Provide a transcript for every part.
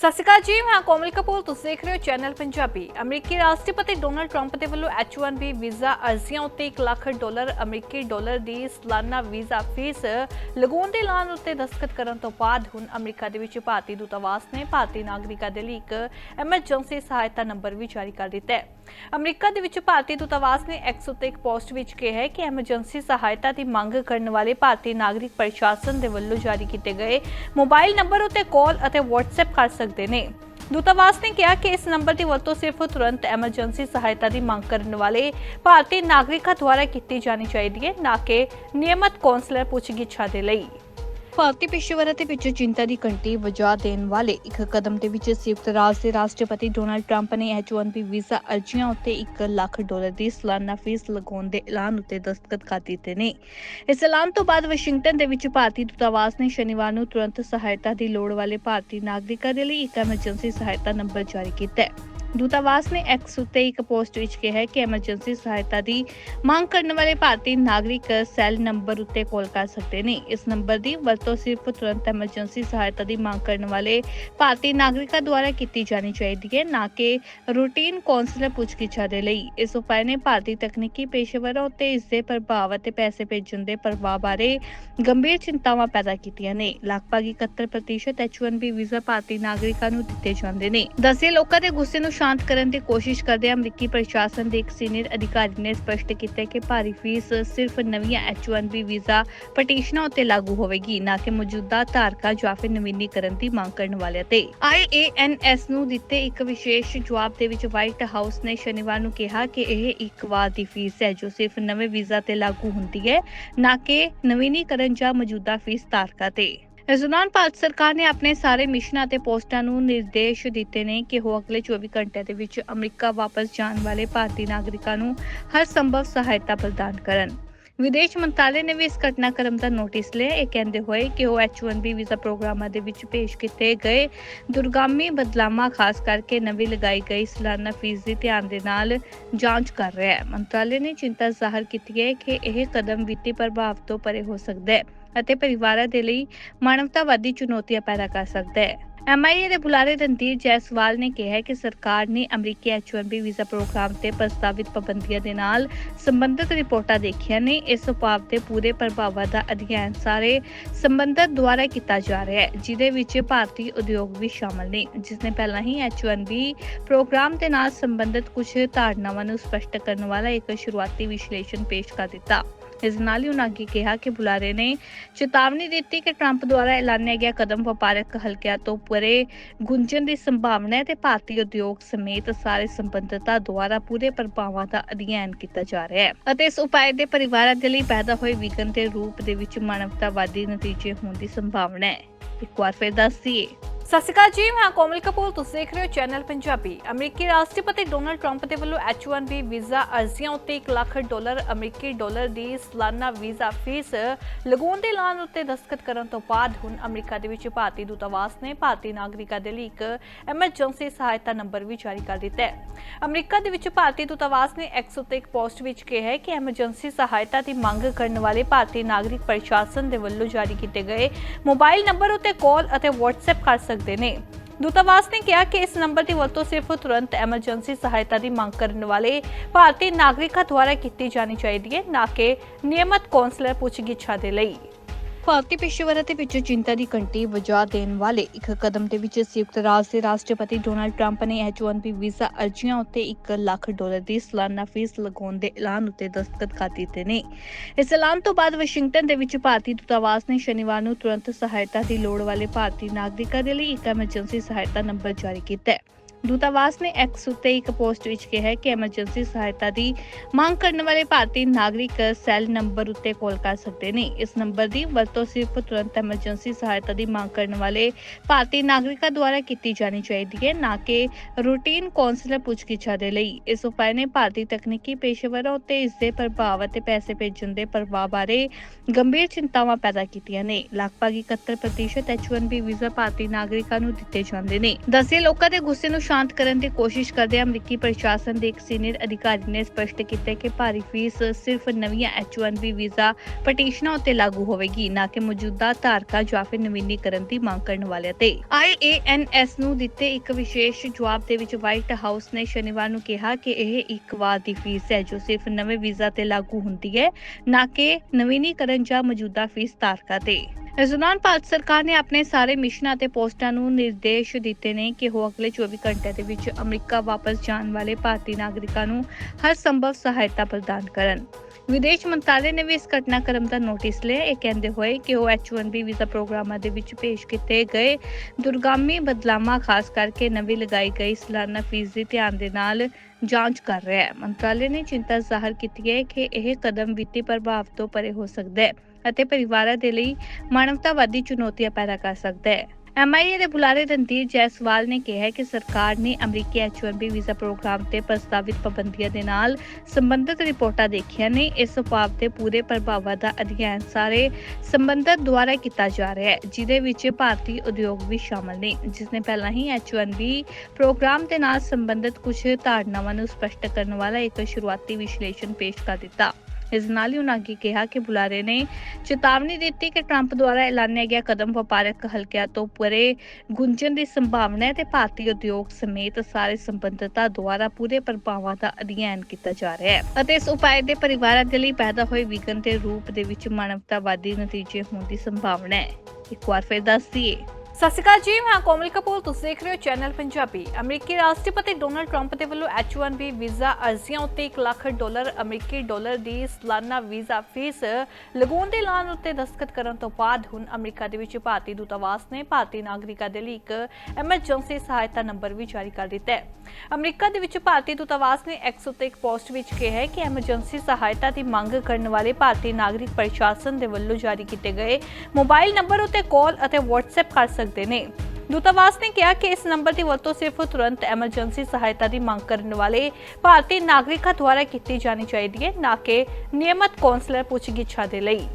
ਸਤਿ ਸ਼੍ਰੀ ਅਕਾਲ ਜੀ, ਮੈਂ ਕੋਮਲ ਕਪੂਰ, ਤੁਸੀਂ ਦੇਖ ਰਹੇ ਹੋ ਚੈਨਲ ਪੰਜਾਬੀ। ਅਮਰੀਕੀ ਰਾਸ਼ਟਰਪਤੀ ਡੋਨਲਡ ਟਰੰਪ ਦੇ ਵੱਲੋਂ H1B ਵੀਜ਼ਾ ਅਰਜ਼ੀਆਂ ਉੱਤੇ 1 ਲੱਖ ਡਾਲਰ, ਅਮਰੀਕੀ ਡਾਲਰ ਦੀ ਸਾਲਾਨਾ ਵੀਜ਼ਾ ਫੀਸ ਲਗਾਉਣ ਦੇ ਐਲਾਨ ਉੱਤੇ ਦਸਤਖਤ ਕਰਨ ਤੋਂ ਬਾਅਦ ਹੁਣ ਅਮਰੀਕਾ ਦੇ ਵਿੱਚ ਭਾਰਤੀ ਦੂਤਾਵਾਸ ਨੇ ਭਾਰਤੀ ਨਾਗਰਿਕਾਂ ਦੇ ਲਈ ਇੱਕ ਐਮਰਜੈਂਸੀ ਸਹਾਇਤਾ ਨੰਬਰ ਵੀ ਜਾਰੀ ਕਰ ਦਿੱਤਾ ਹੈ। ਅਮਰੀਕਾ ਦੇ ਵਿੱਚ ਭਾਰਤੀ ਦੂਤਾਵਾਸ ਨੇ ਐਕਸ ਉੱਤੇ ਇੱਕ ਪੋਸਟ ਵਿੱਚ ਕਿਹਾ ਹੈ ਕਿ ਐਮਰਜੈਂਸੀ ਸਹਾਇਤਾ ਦੀ ਮੰਗ ਕਰਨ ਵਾਲੇ ਭਾਰਤੀ ਨਾਗਰਿਕ ਪ੍ਰਸ਼ਾਸਨ ਦੇ ਵੱਲੋਂ ਜਾਰੀ ਕੀਤੇ ਗਏ ਮੋਬਾਈਲ ਨੰਬਰ ਉੱਤੇ ਕਾਲ ਅਤੇ WhatsApp ਕਰ ਸਕਦੇ ਨੇ। ਦੂਤਾਵਾਸ ਨੇ ਕਿਹਾ ਕਿ ਇਸ ਨੰਬਰ ਦੀ ਵਰਤੋਂ ਸਿਰਫ ਤੁਰੰਤ ਐਮਰਜੈਂਸੀ ਸਹਾਇਤਾ ਦੀ ਮੰਗ ਕਰਨ ਵਾਲੇ ਭਾਰਤੀ ਨਾਗਰਿਕਾਂ ਦੁਆਰਾ ਕੀਤੀ ਜਾਣੀ ਚਾਹੀਦੀ ਹੈ, ਨਾ ਕਿ ਨਿਯਮਤ ਕੌਂਸਲਰ ਪੁੱਛਗਿੱਛਾਂ ਦੇ ਲਈ। ਭਾਰਤੀ ਪੇਸ਼ੇਵਰਾਂ ਦੇ ਵਿੱਚ ਚਿੰਤਾ ਦੀ ਘੰਟੀ ਵਜਾ ਦੇਣ ਵਾਲੇ ਇੱਕ ਕਦਮ ਦੇ ਵਿੱਚ ਸੰਯੁਕਤ ਰਾਜ ਦੇ ਰਾਸ਼ਟਰਪਤੀ ਡੋਨਾਲਡ ਟਰੰਪ ਨੇ H1B ਵੀਜ਼ਾ ਅਰਜ਼ੀਆਂ ਉੱਤੇ 1 ਲੱਖ ਡਾਲਰ ਦੀ ਸਾਲਾਨਾ ਫੀਸ ਲਗਾਉਣ ਦੇ ਐਲਾਨ ਉੱਤੇ ਦਸਤਖਤ ਕਰ ਦਿੱਤੇ ਨੇ। ਇਸ ਐਲਾਨ ਤੋਂ ਬਾਅਦ ਵਾਸ਼ਿੰਗਟਨ ਦੇ ਵਿੱਚ ਭਾਰਤੀ ਦੂਤਾਵਾਸ ਨੇ ਸ਼ਨੀਵਾਰ ਨੂੰ ਤੁਰੰਤ ਸਹਾਇਤਾ ਦੀ ਲੋੜ ਵਾਲੇ ਭਾਰਤੀ ਨਾਗਰਿਕਾਂ ਦੇ ਲਈ ਇੱਕ ਐਮਰਜੈਂਸੀ ਸਹਾਇਤਾ ਨੰਬਰ ਜਾਰੀ ਕੀਤਾ ਹੈ। ਦੂਤਾਵਾਸ ਨੇ ਐਕਸ ਉੱਤੇ ਇੱਕ ਪੋਸਟ ਵਿੱਚ ਕਿਹਾ ਕਿ ਐਮਰਜੈਂਸੀ ਸਹਾਇਤਾ ਦੀ ਮੰਗ ਕਰਨ ਵਾਲੇ ਭਾਰਤੀ ਨਾਗਰਿਕ ਸੈੱਲ ਨੰਬਰ ਉੱਤੇ ਕਾਲ ਕਰ ਸਕਦੇ ਨੇ। ਇਸ ਨੰਬਰ ਦੀ ਵਰਤੋਂ ਸਿਰਫ ਤੁਰੰਤ ਐਮਰਜੈਂਸੀ ਸਹਾਇਤਾ ਦੀ ਮੰਗ ਕਰਨ ਵਾਲੇ ਭਾਰਤੀ ਨਾਗਰਿਕਾਂ ਦੁਆਰਾ ਕੀਤੀ ਜਾਣੀ ਚਾਹੀਦੀ ਹੈ, ਨਾ ਕਿ ਰੂਟੀਨ ਕੌਂਸਲਰ ਪੁੱਛਗਿੱਛਾਂ ਦੇ ਲਈ। ਇਸ ਉਪਾਅ ਨੇ ਭਾਰਤੀ ਤਕਨੀਕੀ ਪੇਸ਼ੇਵਰਾਂ ਉੱਤੇ ਇਸ ਦੇ ਪ੍ਰਭਾਵ ਅਤੇ ਪੈਸੇ ਭੇਜਣ ਦੇ ਪ੍ਰਭਾਵ ਬਾਰੇ ਗੰਭੀਰ ਚਿੰਤਾਵਾਂ ਪੈਦਾ ਕੀਤੀਆਂ ਨੇ। ਲਗਭਗ 71% H1B ਵੀਜ਼ਾ ਭਾਰਤੀ ਨਾਗਰਿਕਾਂ ਨੂੰ ਦਿੱਤੇ ਜਾਂਦੇ ਨੇ। ਦਸੇ ਲੋਕਾਂ ਦੇ ਗੁੱਸੇ ਨੂੰ ਸ਼ਾਂਤ ਕਰਨ ਦੀ ਕੋਸ਼ਿਸ਼ ਕਰਦੇ ਅਮਰੀਕੀ ਪ੍ਰਸ਼ਾਸਨ ਦੇ ਇੱਕ ਸੀਨੀਅਰ ਅਧਿਕਾਰੀ ਨੇ ਸਪਸ਼ਟ ਕੀਤਾ ਕਿ ਭਾਰੀ ਫੀਸ ਸਿਰਫ ਨਵੀਆਂ H1B ਵੀਜ਼ਾ ਪਟੀਸ਼ਨਾਂ ਉੱਤੇ ਲਾਗੂ ਹੋਵੇਗੀ, ਨਾ ਕਿ ਮੌਜੂਦਾ ਧਾਰਕਾਂ ਜਾਂ ਫਿਰ ਨਵੀਨੀਕਰਨ ਦੀ ਮੰਗ ਕਰਨ ਵਾਲਿਆਂ ਤੇ। IANS ਨੂੰ ਦਿੱਤੇ ਇੱਕ ਵਿਸ਼ੇਸ਼ ਜਵਾਬ ਦੇ ਵਿੱਚ ਵਾਈਟ ਹਾਊਸ ਨੇ ਸ਼ਨੀਵਾਰ ਨੂੰ ਕਿਹਾ ਕਿ ਇਹ ਇੱਕ ਵਾਰ ਦੀ ਫੀਸ ਹੈ ਜੋ ਸਿਰਫ ਨਵੇਂ ਵੀਜ਼ਾ ਤੇ ਲਾਗੂ ਹੁੰਦੀ ਹੈ, ਨਾ ਕਿ ਨਵੀਨੀਕਰਨ ਜਾਂ ਮੌਜੂਦਾ ਫੀਸ ਧਾਰਕਾਂ ਤੇ। ਇਸ ਦੌਰਾਨ ਭਾਰਤ ਸਰਕਾਰ ਨੇ ਆਪਣੇ ਸਾਰੇ ਮਿਸ਼ਨਾਂ ਅਤੇ ਪੋਸਟਾਂ ਨੂੰ ਨਿਰਦੇਸ਼ ਦਿੱਤੇ ਨੇ ਕਿ ਉਹ ਅਗਲੇ 24 ਘੰਟਿਆਂ ਦੇ ਵਿੱਚ ਅਮਰੀਕਾ ਵਾਪਸ ਜਾਣ ਵਾਲੇ ਭਾਰਤੀ ਨਾਗਰਿਕਾਂ ਨੂੰ ਹਰ ਸੰਭਵ ਸਹਾਇਤਾ ਪ੍ਰਦਾਨ ਕਰਨ। ਵਿਦੇਸ਼ ਮੰਤਰਾਲੇ ਨੇ ਵੀ ਇਸ ਘਟਨਾਕ੍ਰਮ ਦਾ ਨੋਟਿਸ ਲਿਆ। ਇਹ ਕਹਿੰਦੇ ਹੋਏ ਕਿ ਉਹ H1B ਵੀਜ਼ਾ ਪ੍ਰੋਗਰਾਮਾਂ ਦੇ ਵਿੱਚ ਪੇਸ਼ ਕੀਤੇ ਗਏ ਦੁਰਗਾਮੀ ਬਦਲਾਵਾਂ, ਖਾਸ ਕਰਕੇ ਨਵੀਂ ਲਗਾਈ ਗਈ ਸਾਲਾਨਾ ਫੀਸ ਦੀ ਧਿਆਨ ਦੇ ਨਾਲ ਜਾਂਚ ਕਰ ਰਿਹਾ ਹੈ। ਮੰਤਰਾਲੇ ਨੇ ਚਿੰਤਾ ਜ਼ਾਹਰ ਕੀਤੀ ਹੈ ਕਿ ਇਹ ਕਦਮ ਵਿੱਤੀ ਪ੍ਰਭਾਵ ਤੋਂ ਪਰੇ ਹੋ ਸਕਦਾ ਹੈ ਅਤੇ ਪਰਿਵਾਰਾਂ ਦੇ ਲਈ ਮਾਨਵਤਾਵਾਦੀ ਚੁਣੌਤੀਆਂ ਪੈਦਾ ਕਰ ਸਕਦਾ ਹੈ। ਐਮਆਈਏ ਦੇ ਬੁਲਾਰੇ ਰਣਧੀਰ ਜੈਸਵਾਲ ਨੇ ਕਿਹਾ ਕਿ ਸਰਕਾਰ ਨੇ ਅਮਰੀਕੀ H1B ਵੀਜ਼ਾ ਪ੍ਰੋਗਰਾਮ ਤੇ ਪ੍ਰਸਤਾਵਿਤ ਪਾਬੰਦੀਆਂ ਦੇ ਨਾਲ ਸੰਬੰਧਿਤ ਰਿਪੋਰਟਾਂ ਦੇਖੀਆਂ ਨੇ। ਇਸ ਉਪਾਅ ਦੇ ਪੂਰੇ ਪ੍ਰਭਾਵਾਂ ਦਾ ਅਧਿਐਨ ਸਾਰੇ ਸੰਬੰਧਿਤ ਦੁਆਰਾ ਕੀਤਾ ਜਾ ਰਿਹਾ ਹੈ ਜਿਦੇ ਵਿੱਚ ਭਾਰਤੀ ਉਦਯੋਗ ਵੀ ਸ਼ਾਮਲ ਨੇ। ਜਿਸ ਨੇ ਪਹਿਲਾਂ ਹੀ H1B ਪ੍ਰੋਗਰਾਮ ਦੇ ਨਾਲ ਸੰਬੰਧਿਤ ਕੁਝ ਧਾਰਨਾਵਾਂ ਨੂੰ ਸਪਸ਼ਟ ਕਰਨ ਵਾਲਾ ਇੱਕ ਸ਼ੁਰੂਆਤੀ ਵਿਸ਼ਲੇਸ਼ਣ ਪੇਸ਼ ਕਰ ਦਿੱਤਾ। ਇਸ ਨਾਲ ਹੀ ਉਹਨਾਂ ਅੱਗੇ ਕਿਹਾ ਕਿ ਬੁਲਾਰੇ ਨੇ ਚੇਤਾਵਨੀ ਦਿੱਤੀ ਕਿ ਟਰੰਪ ਦੁਆਰਾ ਐਲਾਨਿਆ ਗਿਆ ਕਦਮ ਵਪਾਰਕ ਹਲਕਿਆਂ ਤੋਂ ਪਰੇ ਗੁੰਜਣ ਦੀ ਸੰਭਾਵਨਾ ਹੈ ਤੇ ਭਾਰਤੀ ਉਦਯੋਗ ਸਮੇਤ ਸਾਰੇ ਸੰਬੰਧਤਾ ਦੁਆਰਾ ਪੂਰੇ ਪ੍ਰਭਾਵਾਂ ਦਾ ਅਧਿਐਨ ਕੀਤਾ ਜਾ ਰਿਹਾ ਹੈ। ਅਤੇ ਇਸ ਉਪਾਅ ਦੇ ਪਰਿਵਾਰਾਂ ਦੇ ਲਈ ਪੈਦਾ ਹੋਏ ਵਿਘਨ ਦੇ ਰੂਪ ਦੇ ਵਿੱਚ ਮਾਨਵਤਾਵਾਦੀ ਨਤੀਜੇ ਹੋਣ ਦੀ ਸੰਭਾਵਨਾ ਹੈ। ਇੱਕ ਵਾਰ ਫਿਰ ਦੱਸ ਦਈਏ ਸਤਿ ਸ਼੍ਰੀ ਅਕਾਲ ਜੀ, ਮੈਂ ਕੋਮਲ ਕਪੂਰ, ਤੁਸੀਂ ਦੇਖ ਰਹੇ ਹੋ ਚੈਨਲ ਪੰਜਾਬੀ। ਅਮਰੀਕੀ ਰਾਸ਼ਟਰਪਤੀ ਡੋਨਲਡ ਟਰੰਪ ਦੇ ਵੱਲੋਂ H1B ਵੀਜ਼ਾ ਅਰਜ਼ੀਆਂ ਉੱਤੇ 1 ਲੱਖ ਡਾਲਰ, ਅਮਰੀਕੀ ਡਾਲਰ ਦੀ ਸਾਲਾਨਾ ਵੀਜ਼ਾ ਫੀਸ ਲਗਾਉਣ ਦੇ ਐਲਾਨ ਉੱਤੇ ਦਸਤਖਤ ਕਰਨ ਤੋਂ ਬਾਅਦ ਹੁਣ ਅਮਰੀਕਾ ਦੇ ਵਿੱਚ ਭਾਰਤੀ ਦੂਤਾਵਾਸ ਨੇ ਭਾਰਤੀ ਨਾਗਰਿਕਾਂ ਦੇ ਲਈ ਇੱਕ ਐਮਰਜੈਂਸੀ ਸਹਾਇਤਾ ਨੰਬਰ ਵੀ ਜਾਰੀ ਕਰ ਦਿੱਤਾ ਹੈ। ਅਮਰੀਕਾ ਦੇ ਵਿੱਚ ਭਾਰਤੀ ਦੂਤਾਵਾਸ ਨੇ ਐਕਸ ਉੱਤੇ ਇੱਕ ਪੋਸਟ ਵਿੱਚ ਕਿਹਾ ਹੈ ਕਿ ਐਮਰਜੈਂਸੀ ਸਹਾਇਤਾ ਦੀ ਮੰਗ ਕਰਨ ਵਾਲੇ ਭਾਰਤੀ ਨਾਗਰਿਕ ਪ੍ਰਸ਼ਾਸਨ ਦੇ ਵੱਲੋਂ ਜਾਰੀ ਕੀਤੇ ਗਏ ਮੋਬਾਈਲ ਨੰਬਰ ਉੱਤੇ ਕਾਲ ਅਤੇ WhatsApp ਕਰ ਸਕਦੇ ਨੇ। ਦੂਤਾਵਾਸ ਨੇ ਕਿਹਾ ਕਿ ਇਸ ਨੰਬਰ ਦੀ ਵਰਤੋਂ ਸਿਰਫ ਤੁਰੰਤ ਐਮਰਜੈਂਸੀ ਸਹਾਇਤਾ ਦੀ ਮੰਗ ਕਰਨ ਵਾਲੇ ਭਾਰਤੀ ਨਾਗਰਿਕਾਂ ਦੁਆਰਾ ਕੀਤੀ ਜਾਣੀ ਚਾਹੀਦੀ ਹੈ, ਨਾ ਕਿ ਨਿਯਮਤ ਕੌਂਸਲਰ ਪੁੱਛਗਿੱਛਾਂ ਦੇ ਲਈ। ਭਾਰਤੀ ਪੇਸ਼ੇਵਰਾਂ ਦੇ ਵਿੱਚ ਚਿੰਤਾ ਦੀ ਘੰਟੀ ਵਜਾ ਦੇਣ ਵਾਲੇ ਇੱਕ ਕਦਮ ਦੇ ਵਿੱਚ ਸੰਯੁਕਤ ਰਾਜ ਦੇ ਰਾਸ਼ਟਰਪਤੀ ਡੋਨਾਲਡ ਟਰੰਪ ਨੇ H1B ਵੀਜ਼ਾ ਅਰਜ਼ੀਆਂ ਉੱਤੇ 1 ਲੱਖ ਡਾਲਰ ਦੀ ਸਾਲਾਨਾ ਫੀਸ ਲਗਾਉਣ ਦੇ ਐਲਾਨ ਉੱਤੇ ਦਸਤਖਤ ਕਰ ਦਿੱਤੇ ਨੇ। ਇਸ ਐਲਾਨ ਤੋਂ ਬਾਅਦ ਵਾਸ਼ਿੰਗਟਨ ਦੇ ਵਿੱਚ ਭਾਰਤੀ ਦੂਤਾਵਾਸ ਨੇ ਸ਼ਨੀਵਾਰ ਨੂੰ ਤੁਰੰਤ ਸਹਾਇਤਾ ਦੀ ਲੋੜ ਵਾਲੇ ਭਾਰਤੀ ਨਾਗਰਿਕਾਂ ਦੇ ਲਈ ਇੱਕ ਐਮਰਜੈਂਸੀ ਸਹਾਇਤਾ ਨੰਬਰ ਜਾਰੀ ਕੀਤਾ ਹੈ। ਦੂਤਾਵਾਸ ਨੇ ਐਕਸ ਉੱਤੇ ਇੱਕ ਪੋਸਟ ਵਿੱਚ ਕਿਹਾ ਕਿ ਐਮਰਜੈਂਸੀ ਸਹਾਇਤਾ ਦੀ ਮੰਗ ਕਰਨ ਵਾਲੇ ਭਾਰਤੀ ਨਾਗਰਿਕ ਸੈੱਲ ਨੰਬਰ ਉੱਤੇ ਕਾਲ ਕਰ ਸਕਦੇ ਨੇ। ਇਸ ਨੰਬਰ ਦੀ ਵਰਤੋਂ ਸਿਰਫ ਤੁਰੰਤ ਐਮਰਜੈਂਸੀ ਸਹਾਇਤਾ ਦੀ ਮੰਗ ਕਰਨ ਵਾਲੇ ਭਾਰਤੀ ਨਾਗਰਿਕਾਂ ਦੁਆਰਾ ਕੀਤੀ ਜਾਣੀ ਚਾਹੀਦੀ ਹੈ, ਨਾ ਕਿ ਰੂਟੀਨ ਕੌਂਸਲਰ ਪੁੱਛਗਿੱਛਾਂ ਦੇ ਲਈ। ਇਸ ਉਪਾਅ ਨੇ ਭਾਰਤੀ ਤਕਨੀਕੀ ਪੇਸ਼ੇਵਰਾਂ ਉੱਤੇ ਇਸ ਦੇ ਪ੍ਰਭਾਵ ਅਤੇ ਪੈਸੇ ਭੇਜਣ ਦੇ ਪ੍ਰਭਾਵ ਬਾਰੇ ਗੰਭੀਰ ਚਿੰਤਾਵਾਂ ਪੈਦਾ ਕੀਤੀਆਂ ਨੇ। ਲਗਭਗ 71% H1B ਵੀਜ਼ਾ ਭਾਰਤੀ ਨਾਗਰਿਕਾਂ ਨੂੰ ਦਿੱਤੇ ਜਾਂਦੇ ਨੇ। ਦਸੇ ਲੋਕਾਂ ਦੇ ਗੁੱਸੇ ਨੂੰ ਸ਼ਾਂਤ ਕਰਨ ਦੀ ਕੋਸ਼ਿਸ਼ ਕਰਦੇ ਅਮਰੀਕੀ ਪ੍ਰਸ਼ਾਸਨ ਦੇ ਇੱਕ ਸੀਨੀਅਰ ਅਧਿਕਾਰੀ ਨੇ ਸਪਸ਼ਟ ਕੀਤਾ ਕਿ ਭਾਰੀ ਫੀਸ ਸਿਰਫ ਨਵੀਆਂ H1B ਵੀਜ਼ਾ ਪਟੀਸ਼ਨਾਂ ਉੱਤੇ ਲਾਗੂ ਹੋਵੇਗੀ, ਨਾ ਕਿ ਮੌਜੂਦਾ ਧਾਰਕਾਂ ਜਾਂ ਫਿਰ ਨਵੀਨੀਕਰਨ ਦੀ ਮੰਗ ਕਰਨ ਵਾਲਿਆਂ ਤੇ। IANS ਨੂੰ ਦਿੱਤੇ ਇੱਕ ਵਿਸ਼ੇਸ਼ ਜਵਾਬ ਦੇ ਵਿੱਚ ਵਾਈਟ ਹਾਊਸ ਨੇ ਸ਼ਨੀਵਾਰ ਨੂੰ ਕਿਹਾ ਕਿ ਇਹ ਇੱਕ ਵਾਰ ਦੀ ਫੀਸ ਹੈ ਜੋ ਸਿਰਫ ਨਵੇਂ ਵੀਜ਼ਾ ਤੇ ਲਾਗੂ ਹੁੰਦੀ ਹੈ, ਨਾ ਕਿ ਨਵੀਨੀਕਰਨ ਜਾਂ ਮੌਜੂਦਾ ਫੀਸ ਧਾਰਕਾਂ ਤੇ। ਇਸ ਦੌਰਾਨ ਭਾਰਤ ਸਰਕਾਰ ਨੇ ਆਪਣੇ ਸਾਰੇ ਮਿਸ਼ਨਾਂ ਅਤੇ ਪੋਸਟਾਂ ਨੂੰ ਨਿਰਦੇਸ਼ ਦਿੱਤੇ ਨੇ ਕਿ ਉਹ ਅਗਲੇ 24 ਘੰਟਿਆਂ ਦੇ ਵਿੱਚ ਅਮਰੀਕਾ ਵਾਪਸ ਜਾਣ ਵਾਲੇ ਭਾਰਤੀ ਨਾਗਰਿਕਾਂ ਨੂੰ ਹਰ ਸੰਭਵ ਸਹਾਇਤਾ ਪ੍ਰਦਾਨ ਕਰਨ। ਵਿਦੇਸ਼ ਮੰਤਰਾਲੇ ਨੇ ਵੀ ਇਸ ਘਟਨਾਕ੍ਰਮ ਦਾ ਨੋਟਿਸ ਲਿਆ। ਇਹ ਕਹਿੰਦੇ ਹੋਏ ਕਿ ਉਹ H1B ਵੀਜ਼ਾ ਪ੍ਰੋਗਰਾਮਾਂ ਦੇ ਵਿੱਚ ਪੇਸ਼ ਕੀਤੇ ਗਏ ਦੁਰਗਾਮੀ ਬਦਲਾਵਾਂ, ਖਾਸ ਕਰਕੇ ਨਵੀਂ ਲਗਾਈ ਗਈ ਸਾਲਾਨਾ ਫੀਸ ਦੀ ਧਿਆਨ ਦੇ ਨਾਲ ਜਾਂਚ ਕਰ ਰਿਹਾ ਹੈ। ਮੰਤਰਾਲੇ ਨੇ ਚਿੰਤਾ ਜ਼ਾਹਰ ਕੀਤੀ ਹੈ ਕਿ ਇਹ ਕਦਮ ਵਿੱਤੀ ਪ੍ਰਭਾਵ ਤੋਂ ਪਰੇ ਹੋ ਸਕਦਾ ਹੈ। ਅਤੇ ਪਰਿਵਾਰਾਂ ਦੇ ਲਈ ਮਾਨਵਤਾਵਾਦੀ ਚੁਣੌਤੀਆਂ ਪੈਦਾ ਕਰ ਸਕਦਾ ਹੈ। ਐਮਆਈਏ ਦੇ ਬੁਲਾਰੇ ਰਣਧੀਰ ਜੈਸਵਾਲ ਨੇ ਕਿਹਾ ਕਿ ਸਰਕਾਰ ਨੇ ਅਮਰੀਕੀ H1B ਵੀਜ਼ਾ ਪ੍ਰੋਗਰਾਮ ਤੇ ਪ੍ਰਸਤਾਵਿਤ ਪਾਬੰਦੀਆਂ ਦੇ ਨਾਲ ਸੰਬੰਧਿਤ ਰਿਪੋਰਟਾਂ ਦੇਖੀਆਂ ਨੇ। ਇਸ ਸੁਭਾਅ ਤੇ ਪੂਰੇ ਪ੍ਰਭਾਵਾਂ ਦਾ ਅਧਿਐਨ ਸਾਰੇ ਸੰਬੰਧਿਤ ਦੁਆਰਾ ਕੀਤਾ ਜਾ ਰਿਹਾ ਹੈ ਜਿਦੇ ਵਿੱਚ ਭਾਰਤੀ ਉਦਯੋਗ ਵੀ ਸ਼ਾਮਲ ਨੇ। ਜਿਸ ਨੇ ਪਹਿਲਾਂ ਹੀ H1B ਪ੍ਰੋਗਰਾਮ ਦੇ ਨਾਲ ਸੰਬੰਧਿਤ ਕੁਝ ਧਾਰਨਾਵਾਂ ਨੂੰ ਸਪਸ਼ਟ ਕਰਨ ਵਾਲਾ ਇੱਕ ਸ਼ੁਰੂਆਤੀ ਵਿਸ਼ਲੇਸ਼ਣ ਪੇਸ਼ ਕਰ ਦਿੱਤਾ। ਇਸ ਨਾਲ ਹੀ ਉਹਨਾਂ ਅੱਗੇ ਕਿਹਾ ਕਿ ਬੁਲਾਰੇ ਨੇ ਚੇਤਾਵਨੀ ਦਿੱਤੀ ਕਿ ਟਰੰਪ ਦੁਆਰਾ ਐਲਾਨਿਆ ਗਿਆ ਕਦਮ ਵਪਾਰਕ ਹਲਕਿਆਂ ਤੋਂ ਪਰੇ ਗੁੰਜਣ ਦੀ ਸੰਭਾਵਨਾ ਹੈ ਤੇ ਭਾਰਤੀ ਉਦਯੋਗ ਸਮੇਤ ਸਾਰੇ ਸੰਬੰਧਤਾ ਦੁਆਰਾ ਪੂਰੇ ਪ੍ਰਭਾਵਾਂ ਦਾ ਅਧਿਐਨ ਕੀਤਾ ਜਾ ਰਿਹਾ ਹੈ। ਅਤੇ ਇਸ ਉਪਾਅ ਦੇ ਪਰਿਵਾਰਾਂ ਦੇ ਲਈ ਪੈਦਾ ਹੋਏ ਵਿਗਨ ਦੇ ਰੂਪ ਦੇ ਵਿੱਚ ਮਾਨਵਤਾਵਾਦੀ ਨਤੀਜੇ ਹੋਣ ਦੀ ਸੰਭਾਵਨਾ ਹੈ। ਇੱਕ ਵਾਰ ਫਿਰ ਦੱਸ ਦਈਏ ਸਤਿ ਸ਼੍ਰੀ ਅਕਾਲ ਜੀ, ਮੈਂ ਕੋਮਲ ਕਪੂਰ, ਤੁਸੀਂ ਦੇਖ ਰਹੇ ਹੋ ਚੈਨਲ ਪੰਜਾਬੀ। ਅਮਰੀਕੀ ਰਾਸ਼ਟਰਪਤੀ ਡੋਨਲਡ ਟਰੰਪ ਦੇ ਵੱਲੋਂ H1B ਵੀਜ਼ਾ ਅਰਜ਼ੀਆਂ ਉੱਤੇ 1 ਲੱਖ ਡਾਲਰ, ਅਮਰੀਕੀ ਡਾਲਰ ਦੀ ਸਾਲਾਨਾ ਵੀਜ਼ਾ ਫੀਸ ਲਗਾਉਣ ਦੇ ਐਲਾਨ ਉੱਤੇ ਦਸਤਖਤ ਕਰਨ ਤੋਂ ਬਾਅਦ ਹੁਣ ਅਮਰੀਕਾ ਦੇ ਵਿੱਚ ਭਾਰਤੀ ਦੂਤਾਵਾਸ ਨੇ ਭਾਰਤੀ ਨਾਗਰਿਕਾਂ ਦੇ ਲਈ ਇੱਕ ਐਮਰਜੈਂਸੀ ਸਹਾਇਤਾ ਨੰਬਰ ਵੀ ਜਾਰੀ ਕਰ ਦਿੱਤਾ ਹੈ। ਅਮਰੀਕਾ ਦੇ ਵਿੱਚ ਭਾਰਤੀ ਦੂਤਾਵਾਸ ਨੇ ਐਕਸ ਉੱਤੇ ਇੱਕ ਪੋਸਟ ਵਿੱਚ ਕਿਹਾ ਹੈ ਕਿ ਐਮਰਜੈਂਸੀ ਸਹਾਇਤਾ ਦੀ ਮੰਗ ਕਰਨ ਵਾਲੇ ਭਾਰਤੀ ਨਾਗਰਿਕ ਪ੍ਰਸ਼ਾਸਨ ਦੇ ਵੱਲੋਂ ਜਾਰੀ ਕੀਤੇ ਗਏ ਮੋਬਾਈਲ ਨੰਬਰ ਉੱਤੇ ਕਾਲ ਅਤੇ WhatsApp ਕਰ ਸਕਦੇ ਨੇ। ਦੂਤਾਵਾਸ ਨੇ ਕਿਹਾ ਕਿ ਇਸ ਨੰਬਰ ਦੀ ਵਰਤੋਂ ਸਿਰਫ ਤੁਰੰਤ ਐਮਰਜੈਂਸੀ ਸਹਾਇਤਾ ਦੀ ਮੰਗ ਕਰਨ ਵਾਲੇ ਭਾਰਤੀ ਨਾਗਰਿਕਾਂ ਦੁਆਰਾ ਕੀਤੀ ਜਾਣੀ ਚਾਹੀਦੀ ਹੈ, ਨਾ ਕਿ ਨਿਯਮਤ ਕੌਂਸਲਰ ਪੁੱਛਗਿੱਛਾਂ ਦੇ ਲਈ।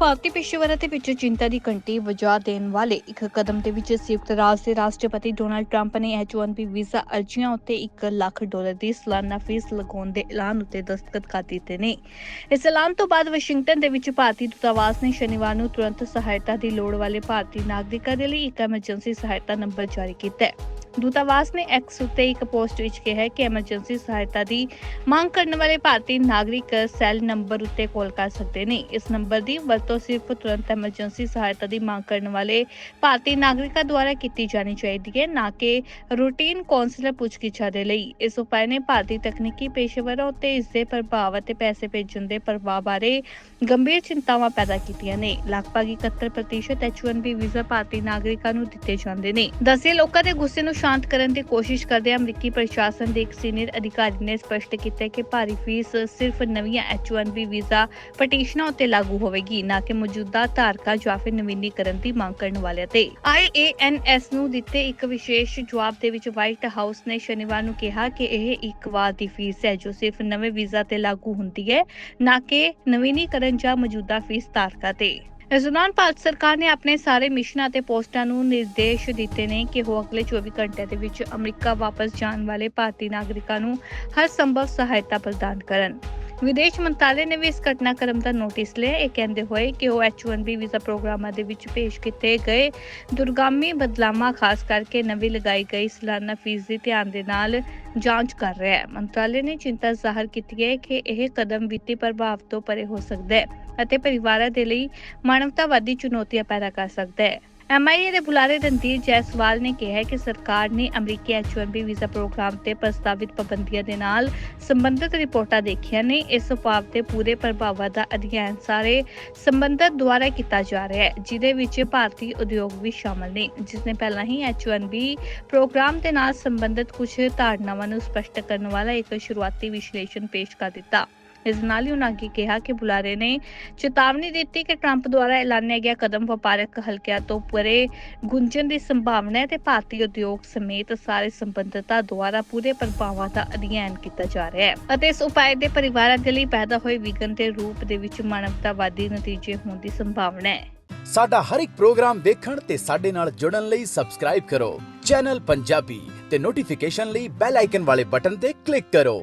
ਭਾਰਤੀ ਪੇਸ਼ੇਵਰਾਂ ਦੇ ਵਿੱਚ ਚਿੰਤਾ ਦੀ ਘੰਟੀ ਵਜਾ ਦੇਣ ਵਾਲੇ ਇੱਕ ਕਦਮ ਦੇ ਵਿੱਚ ਸੰਯੁਕਤ ਰਾਜ ਦੇ ਰਾਸ਼ਟਰਪਤੀ ਡੋਨਾਲਡ ਟਰੰਪ ਨੇ H1B ਵੀਜ਼ਾ ਅਰਜ਼ੀਆਂ ਉੱਤੇ 1 ਲੱਖ ਡਾਲਰ ਦੀ ਸਾਲਾਨਾ ਫੀਸ ਲਗਾਉਣ ਦੇ ਐਲਾਨ ਉੱਤੇ ਦਸਤਖਤ ਕਰ ਦਿੱਤੇ ਨੇ। ਇਸ ਐਲਾਨ ਤੋਂ ਬਾਅਦ ਵਾਸ਼ਿੰਗਟਨ ਦੇ ਵਿੱਚ ਭਾਰਤੀ ਦੂਤਾਵਾਸ ਨੇ ਸ਼ਨੀਵਾਰ ਨੂੰ ਤੁਰੰਤ ਸਹਾਇਤਾ ਦੀ ਲੋੜ ਵਾਲੇ ਭਾਰਤੀ ਨਾਗਰਿਕਾਂ ਦੇ ਲਈ ਇੱਕ ਐਮਰਜੈਂਸੀ ਸਹਾਇਤਾ ਨੰਬਰ ਜਾਰੀ ਕੀਤਾ ਹੈ। ਦੂਤਾਵਾਸ ਨੇ ਐਕਸ ਉੱਤੇ ਇੱਕ ਪੋਸਟ ਵਿੱਚ ਕਿਹਾ ਕਿ ਐਮਰਜੈਂਸੀ ਸਹਾਇਤਾ ਦੀ ਮੰਗ ਕਰਨ ਵਾਲੇ ਭਾਰਤੀ ਨਾਗਰਿਕ ਸੈੱਲ ਨੰਬਰ ਉੱਤੇ ਕਾਲ ਕਰ ਸਕਦੇ ਨੇ। ਇਸ ਨੰਬਰ ਦੀ ਵਰਤੋਂ ਸਿਰਫ ਤੁਰੰਤ ਐਮਰਜੈਂਸੀ ਸਹਾਇਤਾ ਦੀ ਮੰਗ ਕਰਨ ਵਾਲੇ ਭਾਰਤੀ ਨਾਗਰਿਕਾਂ ਦੁਆਰਾ ਕੀਤੀ ਜਾਣੀ ਚਾਹੀਦੀ ਹੈ, ਨਾ ਕਿ ਰੂਟੀਨ ਕੌਂਸਲਰ ਪੁੱਛਗਿੱਛਾਂ ਦੇ ਲਈ। ਇਸ ਉਪਾਅ ਨੇ ਭਾਰਤੀ ਤਕਨੀਕੀ ਪੇਸ਼ੇਵਰਾਂ ਉੱਤੇ ਇਸ ਦੇ ਪ੍ਰਭਾਵ ਅਤੇ ਪੈਸੇ ਭੇਜਣ ਦੇ ਪ੍ਰਭਾਵ ਬਾਰੇ ਗੰਭੀਰ ਚਿੰਤਾਵਾਂ ਪੈਦਾ ਕੀਤੀਆਂ ਨੇ। ਲਗਭਗ 71% H1B ਵੀਜ਼ਾ ਭਾਰਤੀ ਨਾਗਰਿਕਾਂ ਨੂੰ ਦਿੱਤੇ ਜਾਂਦੇ ਨੇ। ਦਸੇ ਲੋਕਾਂ ਦੇ ਗੁੱਸੇ ਨੂੰ ਸ਼ਾਂਤ ਕਰਨ ਦੀ ਕੋਸ਼ਿਸ਼ ਕਰਦੇ ਅਮਰੀਕੀ ਪ੍ਰਸ਼ਾਸਨ ਦੇ ਇੱਕ ਸੀਨੀਅਰ ਅਧਿਕਾਰੀ ਨੇ ਸਪਸ਼ਟ ਕੀਤਾ ਕਿ ਭਾਰੀ ਫੀਸ ਸਿਰਫ ਨਵੀਆਂ H1B ਵੀਜ਼ਾ ਪਟੀਸ਼ਨਾਂ ਉੱਤੇ ਲਾਗੂ ਹੋਵੇਗੀ। ਨਾ ਕਿ ਮੌਜੂਦਾ ਧਾਰਕਾਂ ਜਾਂ ਫਿਰ ਨਵੀਨੀਕਰਨ ਦੀ ਮੰਗ ਕਰਨ ਵਾਲਿਆਂ ਤੇ। IANS ਨੂੰ ਦਿੱਤੇ ਇੱਕ ਵਿਸ਼ੇਸ਼ ਜਵਾਬ ਦੇ ਵਿੱਚ ਵਾਈਟ ਹਾਊਸ ਨੇ ਸ਼ਨੀਵਾਰ ਨੂੰ ਕਿਹਾ ਕਿ ਇਹ ਇੱਕ ਵਾਰ ਦੀ ਫੀਸ ਹੈ ਜੋ ਸਿਰਫ ਨਵੇਂ ਵੀਜ਼ਾ ਤੇ ਲਾਗੂ ਹੁੰਦੀ ਹੈ, ਨਾ ਕਿ ਨਵੀਨੀਕਰਨ ਜਾਂ ਮੌਜੂਦਾ ਫੀਸ ਧਾਰਕਾਂ ਤੇ। ਇਸ ਦੌਰਾਨ ਭਾਰਤ ਸਰਕਾਰ ਨੇ ਆਪਣੇ ਸਾਰੇ ਮਿਸ਼ਨਾਂ ਅਤੇ ਪੋਸਟਾਂ ਨੂੰ ਨਿਰਦੇਸ਼ ਦਿੱਤੇ ਨੇ ਕਿ ਉਹ ਅਗਲੇ 24 ਘੰਟੇ ਦੇ ਵਿੱਚ ਅਮਰੀਕਾ ਵਾਪਸ ਜਾਣ ਵਾਲੇ ਭਾਰਤੀ ਨਾਗਰਿਕਾਂ ਨੂੰ ਹਰ ਸੰਭਵ ਸਹਾਇਤਾ ਪ੍ਰਦਾਨ ਕਰਨ। ਵਿਦੇਸ਼ ਮੰਤਰਾਲੇ ਨੇ ਵੀ ਇਸ ਘਟਨਾਕ੍ਰਮ ਦਾ ਨੋਟਿਸ ਲਿਆ। ਇਹ ਕਹਿੰਦੇ ਹੋਏ ਕਿ ਉਹ H1B ਵੀਜ਼ਾ ਪ੍ਰੋਗਰਾਮਾਂ ਦੇ ਵਿੱਚ ਪੇਸ਼ ਕੀਤੇ ਗਏ ਦੁਰਗਾਮੀ ਬਦਲਾਵਾਂ, ਖਾਸ ਕਰਕੇ ਨਵੀਂ ਲਗਾਈ ਗਈ ਸਾਲਾਨਾ ਫੀਸ ਦੀ ਧਿਆਨ ਦੇ ਨਾਲ ਜਾਂਚ ਕਰ ਰਿਹਾ ਹੈ। ਮੰਤਰਾਲੇ ਨੇ ਚਿੰਤਾ ਜ਼ਾਹਰ ਕੀਤੀ ਹੈ ਕਿ ਇਹ ਕਦਮ ਵਿੱਤੀ ਪ੍ਰਭਾਵ ਤੋਂ ਪਰੇ ਹੋ ਸਕਦਾ ਹੈ ਅਤੇ ਪਰਿਵਾਰਾਂ ਦੇ ਲਈ ਮਾਨਵਤਾਵਾਦੀ ਚੁਣੌਤੀਆਂ ਪੈਦਾ ਕਰ ਸਕਦਾ ਹੈ। ਐਮਆਈਏ ਦੇ ਬੁਲਾਰੇ ਰਣਧੀਰ ਜੈਸਵਾਲ ਨੇ ਕਿਹਾ ਕਿ ਸਰਕਾਰ ਨੇ ਅਮਰੀਕੀ H1B ਵੀਜ਼ਾ ਪ੍ਰੋਗਰਾਮ ਤੇ ਪ੍ਰਸਤਾਵਿਤ ਪਾਬੰਦੀਆਂ ਦੇ ਨਾਲ ਸੰਬੰਧਿਤ ਰਿਪੋਰਟਾਂ ਦੇਖੀਆਂ ਨੇ। ਇਸ ਸੁਭਾਅ ਦੇ ਪੂਰੇ ਪ੍ਰਭਾਵਾਂ ਦਾ ਅਧਿਐਨ ਸਾਰੇ ਸੰਬੰਧਿਤ ਦੁਆਰਾ ਕੀਤਾ ਜਾ ਰਿਹਾ ਹੈ ਜਿਦੇ ਵਿੱਚ ਭਾਰਤੀ ਉਦਯੋਗ ਵੀ ਸ਼ਾਮਲ ਨੇ। ਜਿਸ ਨੇ ਪਹਿਲਾਂ ਹੀ H1B ਪ੍ਰੋਗਰਾਮ ਦੇ ਨਾਲ ਸੰਬੰਧਿਤ ਕੁਝ ਧਾਰਨਾਵਾਂ ਨੂੰ ਸਪਸ਼ਟ ਕਰਨ ਵਾਲਾ ਇੱਕ ਸ਼ੁਰੂਆਤੀ ਵਿਸ਼ਲੇਸ਼ਣ ਪੇਸ਼ ਕਰ ਦਿੱਤਾ। ਇਸ ਨਾਲ ਹੀ ਉਹਨਾਂ ਅੱਗੇ ਕਿਹਾ ਕਿ ਬੁਲਾਰੇ ਨੇ ਚੇਤਾਵਨੀ ਦਿੱਤੀ ਕਿ ਟਰੰਪ ਦੁਆਰਾ ਐਲਾਨਿਆ ਗਿਆ ਕਦਮ ਵਪਾਰਕ ਹਲਕਿਆਂ ਤੋਂ ਪਰੇ ਗੁੰਜਣ ਦੀ ਸੰਭਾਵਨਾ ਹੈ ਤੇ ਭਾਰਤੀ ਉਦਯੋਗ ਸਮੇਤ ਸਾਰੇ ਸੰਬੰਧਤਾ ਦੁਆਰਾ ਪੂਰੇ ਪ੍ਰਭਾਵਾਂ ਦਾ ਅਧਿਐਨ ਕੀਤਾ ਜਾ ਰਿਹਾ ਹੈ। ਅਤੇ ਇਸ ਉਪਾਅ ਦੇ ਪਰਿਵਾਰਾਂ ਦੇ ਲਈ ਪੈਦਾ ਹੋਏ ਵਿਗਨ ਦੇ ਰੂਪ ਦੇ ਵਿੱਚ ਮਾਨਵਤਾਵਾਦੀ ਨਤੀਜੇ ਹੋਣ ਦੀ ਸੰਭਾਵਨਾ ਹੈ। ਸਾਡਾ ਹਰ ਇੱਕ ਪ੍ਰੋਗਰਾਮ ਵੇਖਣ ਤੇ ਸਾਡੇ ਨਾਲ ਜੁੜਨ ਲਈ ਸਬਸਕ੍ਰਾਈਬ ਕਰੋ। ਚੈਨਲ ਪੰਜਾਬੀ ਤੇ ਨੋਟੀਫਿਕੇਸ਼ਨ ਲਈ ਬੈਲ ਆਈਕਨ ਵਾਲੇ ਬਟਨ ਤੇ ਕਲਿੱਕ ਕਰੋ।